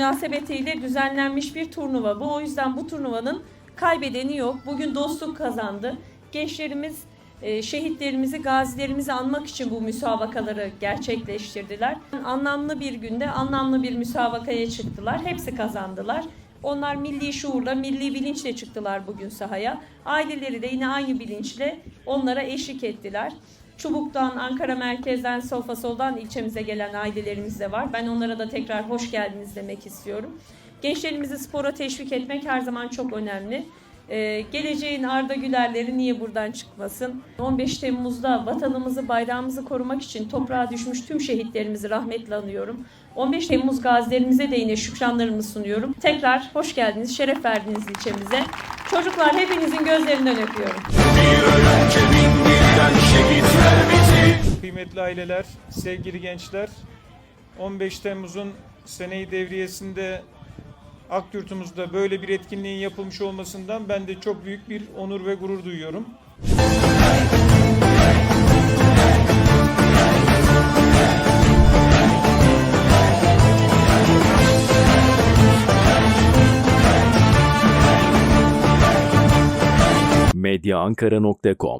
münasebetiyle düzenlenmiş bir turnuva bu. O yüzden bu turnuvanın kaybedeni yok. Bugün dostluk kazandı. Gençlerimiz e, şehitlerimizi, gazilerimizi anmak için bu müsabakaları gerçekleştirdiler. Anlamlı bir günde anlamlı bir müsabakaya çıktılar. Hepsi kazandılar. Onlar milli şuurla, milli bilinçle çıktılar bugün sahaya. Aileleri de yine aynı bilinçle onlara eşlik ettiler. Çubuk'tan, Ankara merkezden, Solfa Sol'dan ilçemize gelen ailelerimiz de var. Ben onlara da tekrar hoş geldiniz demek istiyorum. Gençlerimizi spora teşvik etmek her zaman çok önemli. Ee, geleceğin Arda Gülerleri niye buradan çıkmasın? 15 Temmuz'da vatanımızı, bayrağımızı korumak için toprağa düşmüş tüm şehitlerimizi rahmetle anıyorum. 15 Temmuz gazilerimize de yine şükranlarımı sunuyorum. Tekrar hoş geldiniz, şeref verdiniz ilçemize. Çocuklar hepinizin gözlerinden öpüyorum. Kıymetli aileler, sevgili gençler, 15 Temmuz'un seneyi devriyesinde Akyurt'umuzda böyle bir etkinliğin yapılmış olmasından ben de çok büyük bir onur ve gurur duyuyorum. medyaankara.com